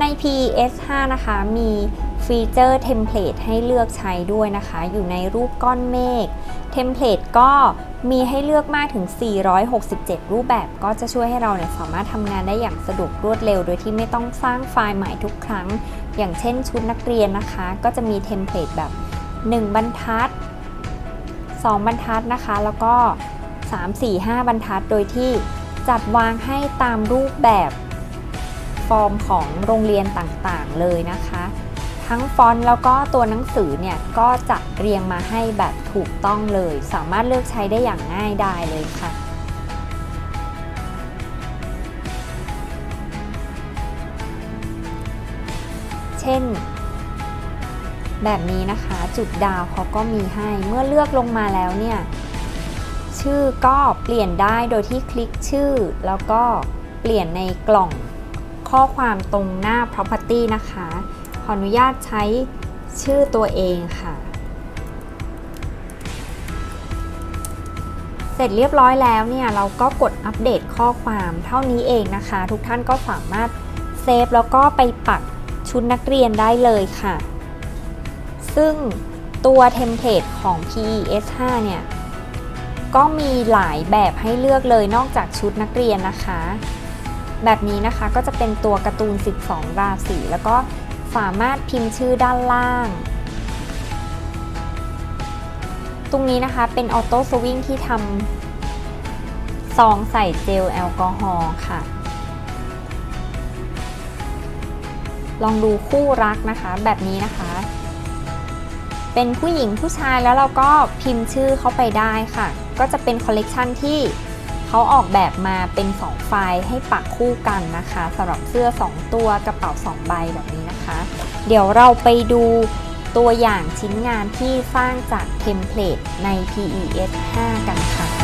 ใน PES 5 นะคะ มีฟีเจอร์เทมเพลตให้เลือกใช้ด้วยนะคะ อยู่ในรูปก้อนเมฆเทมเพลตก็มีให้เลือกมากถึง 467 รูปแบบ ก็จะช่วยให้เราเนี่ยสามารถทำงานได้อย่างสะดวกรวดเร็ว โดยที่ไม่ต้องสร้างไฟล์ใหม่ทุกครั้ง อย่างเช่นชุดนักเรียนนะคะ ก็จะมีเทมเพลตแบบ 1 บรรทัด 2 บรรทัดนะคะ แล้วก็ 3 4 5 บรรทัด โดยที่จัดวางให้ตามรูปแบบ อร์มของโรงเรียนต่างๆเลยนะคะ ทั้งฟอนต์แล้วก็ตัวหนังสือเนี่ยก็จะเรียงมาให้แบบถูกต้องเลย สามารถเลือกใช้ได้อย่างง่ายดายเลยค่ะเช่น แบบนี้นะคะจุดดาวเขาก็มีให้เมื่อเลือกลงมาแล้วเนี่ย ชื่อก็เปลี่ยนได้โดยที่คลิกชื่อ แล้วก็เปลี่ยนในกล่อง ข้อความตรงหน้า property นะคะ ขออนุญาตใช้ชื่อตัวเองค่ะ เสร็จเรียบร้อยแล้วเนี่ย เราก็กดอัปเดตข้อความเท่านี้เองนะคะ ทุกท่านก็สามารถเซฟแล้วก็ไปปักชุดนักเรียนได้เลยค่ะ ซึ่งตัวเทมเพลตของ PES 5 เนี่ย ก็มีหลายแบบให้เลือกเลยนอกจากชุดนักเรียนนะคะ แบบนี้นะคะก็จะเป็นตัวการ์ตูน 12 ราศีแล้วก็สามารถพิมพ์ชื่อด้านล่าง ตรงนี้นะคะเป็นออโต้สวิงที่ทำซองใส่เจลแอลกอฮอล์ค่ะ ลองดูคู่รักนะคะแบบนี้นะคะ เป็นผู้หญิงผู้ชายแล้วเราก็พิมพ์ชื่อเข้าไปได้ค่ะ ก็จะเป็นคอลเลกชันที่ เขาออกแบบมาเป็น 2 ไฟล์ให้ปักคู่กันนะคะสำหรับเสื้อ 2 ตัวกระเป๋า 2 ใบแบบนี้นะคะ เดี๋ยวเราไปดูตัวอย่างชิ้นงานที่สร้างจากเทมเพลตใน PES 5 กันค่ะ